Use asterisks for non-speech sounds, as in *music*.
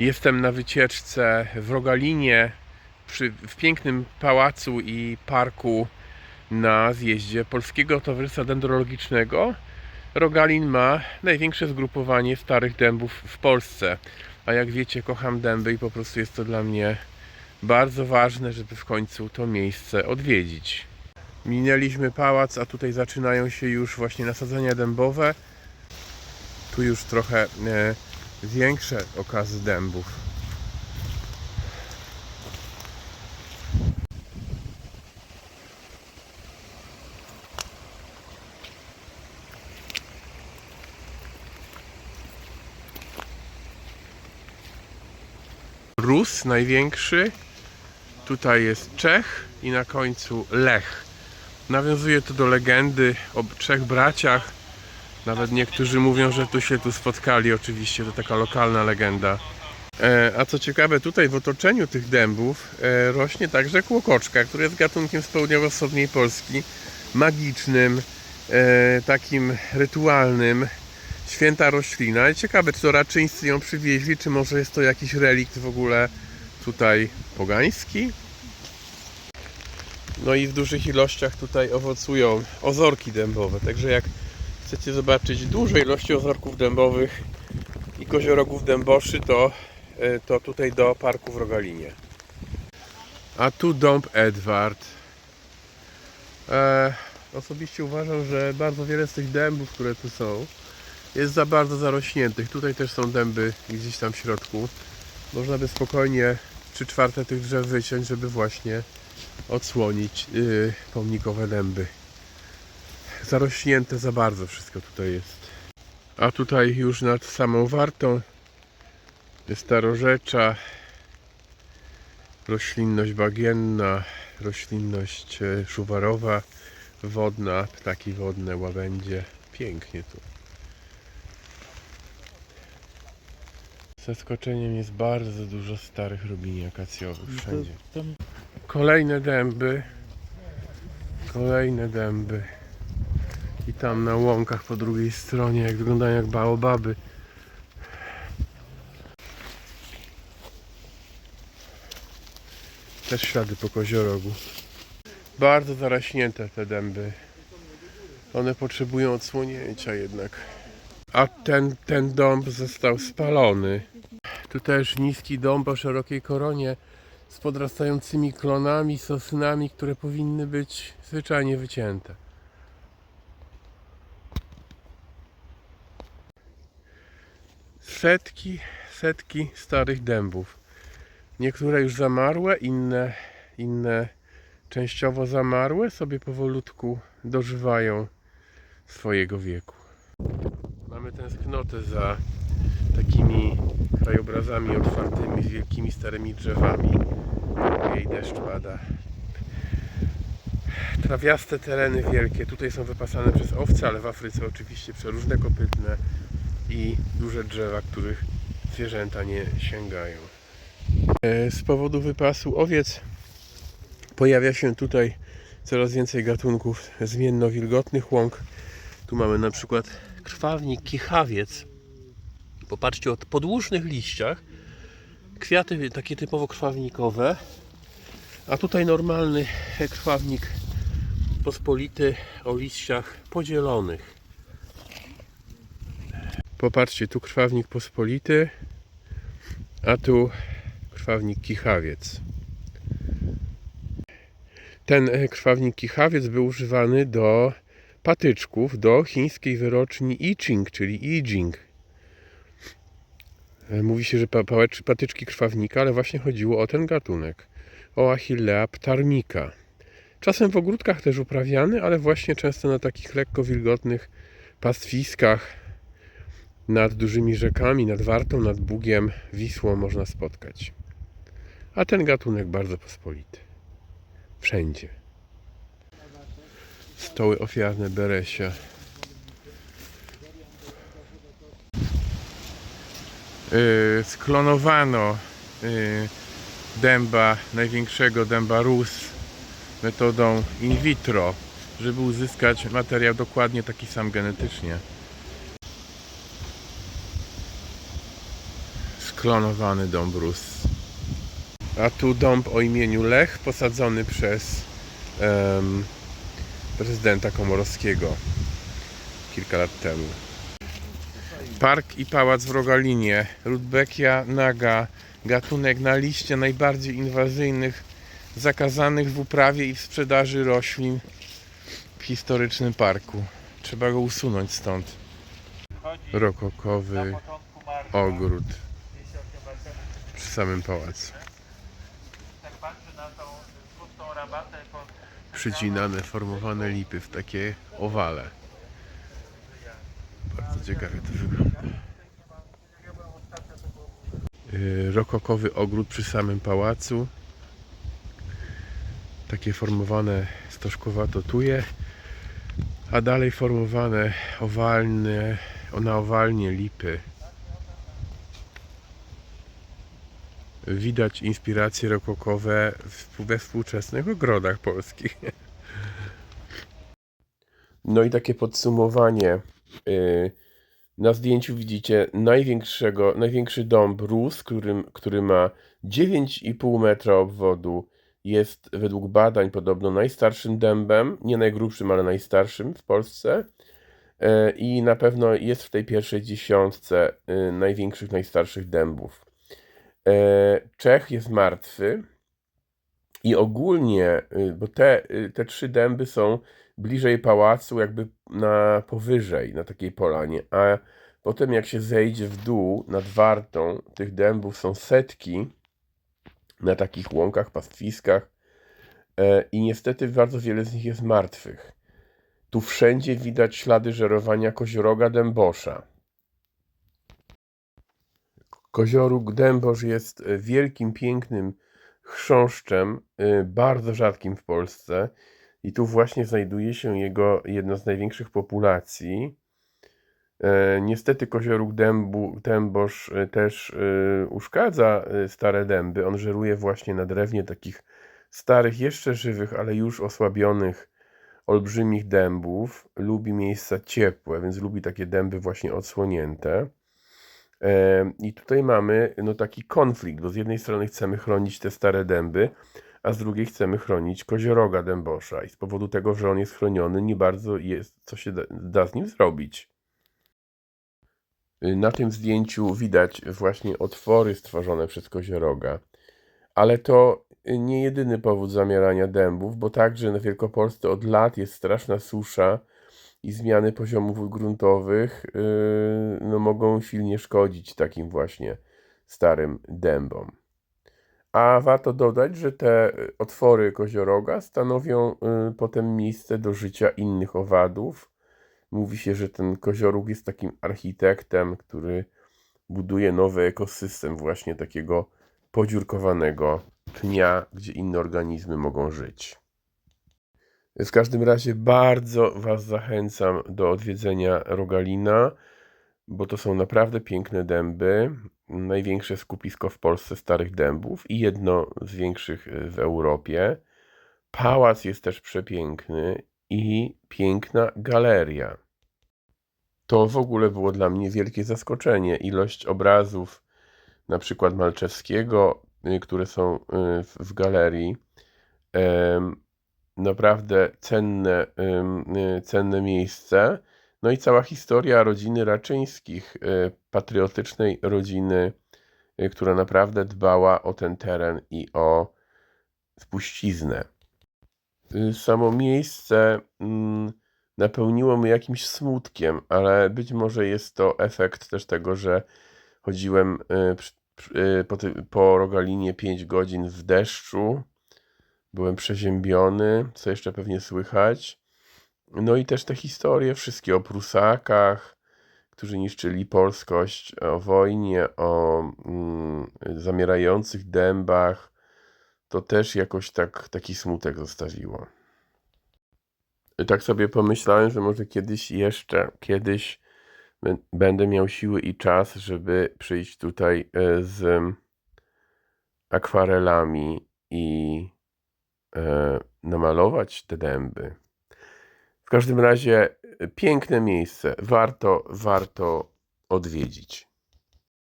Jestem na wycieczce w Rogalinie, przy, w pięknym pałacu i parku na zjeździe Polskiego Towarzystwa Dendrologicznego. Rogalin ma największe zgrupowanie starych dębów w Polsce. A jak wiecie, kocham dęby i po prostu jest to dla mnie bardzo ważne, żeby w końcu to miejsce odwiedzić. Minęliśmy pałac, a tutaj zaczynają się już właśnie nasadzenia dębowe. Tu już trochę e, większe okazy dębów. Rus największy. Tutaj jest Czech i na końcu Lech. Nawiązuje to do legendy o trzech braciach. Nawet niektórzy mówią, że tu się tu spotkali. Oczywiście to taka lokalna legenda. E, a co ciekawe, tutaj w otoczeniu tych dębów e, rośnie także kłokoczka, który jest gatunkiem z południowo-wschodniej Polski. Magicznym, e, takim rytualnym. Święta roślina. I ciekawe, czy to raczyńscy ją przywieźli, czy może jest to jakiś relikt w ogóle tutaj pogański. No i w dużych ilościach tutaj owocują ozorki dębowe. Także jak chcecie zobaczyć duże ilości ozorków dębowych i koziorogów dęboszy, to, e, to tutaj do parku w Rogalinie. A tu dąb Edward. E, osobiście uważam, że bardzo wiele z tych dębów, które tu są, jest za bardzo zarośniętych. Tutaj też są dęby gdzieś tam w środku. Można by spokojnie 3 czwarte tych drzew wyciąć, żeby właśnie odsłonić yy, pomnikowe dęby. Zarośnięte za bardzo wszystko tutaj jest. A tutaj już nad samą wartą starorzecza, roślinność bagienna, roślinność e, szuwarowa, wodna, ptaki wodne, łabędzie. Pięknie tu. Zaskoczeniem jest bardzo dużo starych robini akacjowych wszędzie. Kolejne dęby. Kolejne dęby. I tam na łąkach po drugiej stronie, jak wyglądają jak baobaby. Też ślady po koziorogu. Bardzo zaraśnięte te dęby. One potrzebują odsłonięcia jednak. A ten, ten dąb został spalony. Tu też niski dąb o szerokiej koronie z podrastającymi klonami, sosnami, które powinny być zwyczajnie wycięte. Setki, setki starych dębów. Niektóre już zamarłe, inne, inne częściowo zamarłe sobie powolutku dożywają swojego wieku. Mamy tęsknotę za takimi krajobrazami otwartymi, z wielkimi starymi drzewami. Jej deszcz pada. Trawiaste tereny wielkie. Tutaj są wypasane przez owce, ale w Afryce oczywiście przeróżne kopytne i duże drzewa, których zwierzęta nie sięgają. E, Z powodu wypasu owiec pojawia się tutaj coraz więcej gatunków zmienno-wilgotnych łąk. Tu mamy na przykład krwawnik kichawiec. Popatrzcie o podłużnych liściach. Kwiaty takie typowo krwawnikowe. A tutaj normalny krwawnik pospolity o liściach podzielonych. Popatrzcie, tu krwawnik pospolity, a tu krwawnik kichawiec. Ten e, krwawnik kichawiec był używany do patyczków, do chińskiej wyroczni I Ching, czyli I Ching. E, Mówi się, że patyczki krwawnika, ale właśnie chodziło o ten gatunek. O Achillea ptarmika. Czasem w ogródkach też uprawiany, ale właśnie często na takich lekko wilgotnych pastwiskach nad dużymi rzekami, nad Wartą, nad Bugiem, Wisłą można spotkać. A ten gatunek bardzo pospolity. Wszędzie. Stoły ofiarne Beresia. Yy, sklonowano yy, dęba, największego dęba rus metodą in vitro, żeby uzyskać materiał dokładnie taki sam genetycznie. Klonowany dąb rósł. A tu dąb o imieniu Lech, posadzony przez em, prezydenta Komorowskiego kilka lat temu. Park i pałac w Rogalinie. Rudbeckia naga, gatunek na liście najbardziej inwazyjnych, zakazanych w uprawie i w sprzedaży roślin w historycznym parku. Trzeba go usunąć stąd. Rokokowy ogród przy samym pałacu. Pod Przycinane, formowane lipy w takie owale. Bardzo ciekawie to wygląda. Yy, Rokokowy ogród przy samym pałacu. Takie formowane stożkowato tuje, a dalej formowane owalne, na owalnie lipy. Widać inspiracje rokokowe we współczesnych ogrodach polskich. *laughs* No i takie podsumowanie. Yy, Na zdjęciu widzicie największego, największy dąb rósł, którym, który ma 9,5 metra obwodu. Jest według badań podobno najstarszym dębem, nie najgrubszym, ale najstarszym w Polsce. Yy, I na pewno jest w tej pierwszej dziesiątce yy, największych, najstarszych dębów. E, Czech jest martwy i ogólnie, y, bo te, y, te trzy dęby są bliżej pałacu, jakby na powyżej, na takiej polanie, a potem jak się zejdzie w dół nad Wartą, tych dębów są setki na takich łąkach, pastwiskach e, i niestety bardzo wiele z nich jest martwych. Tu wszędzie widać ślady żerowania kozioroga dębosza. Kozioróg dębosz jest e, wielkim, pięknym chrząszczem, e, bardzo rzadkim w Polsce. I tu właśnie znajduje się jego jedna z największych populacji. E, Niestety kozioróg dębu, dębosz też uszkadza stare dęby. On żeruje właśnie na drewnie takich starych, jeszcze żywych, ale już osłabionych, olbrzymich dębów. Lubi miejsca ciepłe, więc lubi takie dęby właśnie odsłonięte. I tutaj mamy no, taki konflikt, bo z jednej strony chcemy chronić te stare dęby, a z drugiej chcemy chronić kozioroga dębosza. I z powodu tego, że on jest chroniony, nie bardzo jest, co się da, da z nim zrobić. Na tym zdjęciu widać właśnie otwory stworzone przez kozioroga. Ale to nie jedyny powód zamierania dębów, bo także na Wielkopolsce od lat jest straszna susza i zmiany poziomów gruntowych yy, no, mogą silnie szkodzić takim właśnie starym dębom. A warto dodać, że te y, otwory kozioroga stanowią y, potem miejsce do życia innych owadów. Mówi się, że ten kozioróg jest takim architektem, który buduje nowy ekosystem właśnie takiego podziurkowanego pnia, gdzie inne organizmy mogą żyć. W każdym razie bardzo Was zachęcam do odwiedzenia Rogalina, bo to są naprawdę piękne dęby. Największe skupisko w Polsce starych dębów i jedno z większych w Europie. Pałac jest też przepiękny i piękna galeria. To w ogóle było dla mnie wielkie zaskoczenie. Ilość obrazów, na przykład Malczewskiego, y, które są w, w galerii. Naprawdę cenne, y, cenne miejsce. No i cała historia rodziny Raczyńskich, y, patriotycznej rodziny, y, która naprawdę dbała o ten teren i o spuściznę. Samo miejsce mm, napełniło mnie jakimś smutkiem, ale być może jest to efekt też tego, że chodziłem po, po Rogalinie 5 godzin w deszczu. Byłem przeziębiony, co jeszcze pewnie słychać. No i też te historie, wszystkie o Prusakach, którzy niszczyli polskość, o wojnie, o mm, zamierających dębach, to też jakoś tak, taki smutek zostawiło. Tak sobie pomyślałem, że może kiedyś jeszcze, kiedyś bę- będę miał siły i czas, żeby przyjść tutaj e, z akwarelami i e, namalować te dęby. W każdym razie e, piękne miejsce. Warto, warto odwiedzić.